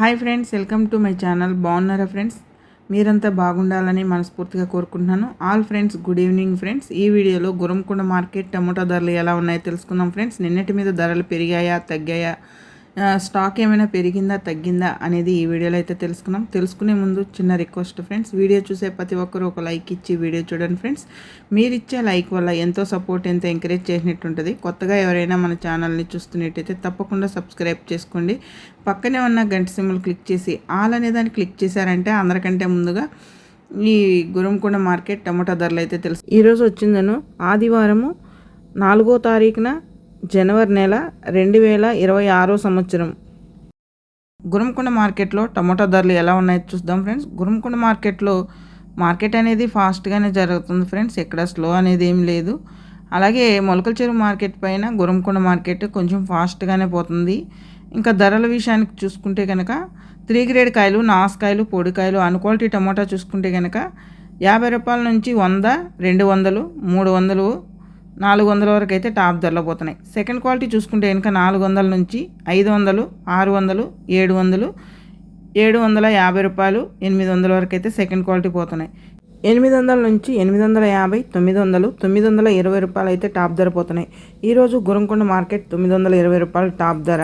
Hi friends welcome to my channel. బాగున్నారా friends? మీరంతా బాగుండాలని మనస్ఫూర్తిగా కోరుకుంటున్నాను. All friends good evening friends. ఈ వీడియోలో గురంకొండ మార్కెట్ టమోటా ధరలు ఎలా ఉన్నాయో తెలుసుకుందాం ఫ్రెండ్స్. నిన్నటి మీద ధరలు పెరిగాయా తగ్గాయా? స్టాక్ ఏమైనా పెరిగిందా తగ్గిందా అనేది ఈ వీడియోలో అయితే తెలుసుకున్నాం. తెలుసుకునే ముందు చిన్న రిక్వెస్ట్ ఫ్రెండ్స్ వీడియో చూసే ప్రతి ఒక్కరు ఒక లైక్ ఇచ్చి వీడియో చూడండి ఫ్రెండ్స్ మీరు ఇచ్చే లైక్ వల్ల ఎంతో సపోర్ట్ ఎంతో ఎంకరేజ్ చేసినట్టు ఉంటుంది కొత్తగా ఎవరైనా మన ఛానల్ని చూస్తున్నట్టయితే తప్పకుండా సబ్స్క్రైబ్ చేసుకోండి. పక్కనే ఉన్న గంట సింబల్ క్లిక్ చేసి ఆల్ అనే దాన్ని క్లిక్ చేశారంటే అందరికంటే ముందుగా ఈ గురంకొండ మార్కెట్ టమాటా ధరలు అయితే తెలుసు. ఈరోజు వచ్చిందను ఆదివారము నాలుగో తారీఖున జనవరి నెల రెండు వేల ఇరవై ఆరో సంవత్సరం. గురంకొండ మార్కెట్లో టమాటా ధరలు ఎలా ఉన్నాయో చూద్దాం ఫ్రెండ్స్. గురంకొండ మార్కెట్లో మార్కెట్ అనేది ఫాస్ట్గానే జరుగుతుంది ఫ్రెండ్స్. ఎక్కడ స్లో అనేది ఏం లేదు. అలాగే మొలకల చెరువు మార్కెట్ పైన గురంకొండ మార్కెట్ కొంచెం ఫాస్ట్గానే పోతుంది. ఇంకా ధరల విషయానికి చూసుకుంటే కనుక త్రీ గ్రేడ్ కాయలు నాసుకాయలు పొడికాయలు అన్క్వాలిటీ టమాటా చూసుకుంటే కనుక యాభై రూపాయల నుంచి వంద రెండు వందలు మూడు వందలు నాలుగు వందల వరకు అయితే టాప్ ధరలో పోతున్నాయి. సెకండ్ క్వాలిటీ చూసుకుంటే కనుక నాలుగు వందల నుంచి ఐదు వందలు ఆరు వందలు ఏడు వందలు ఏడు వందల యాభై రూపాయలు ఎనిమిది వందల వరకు అయితే సెకండ్ క్వాలిటీ పోతున్నాయి. ఎనిమిది వందల నుంచి ఎనిమిది వందల యాభై తొమ్మిది వందలు తొమ్మిది వందల ఇరవై రూపాయలు అయితే టాప్ ధర పోతున్నాయి. ఈరోజు గురంకొండ మార్కెట్ తొమ్మిది వందల ఇరవై రూపాయలు టాప్ ధర.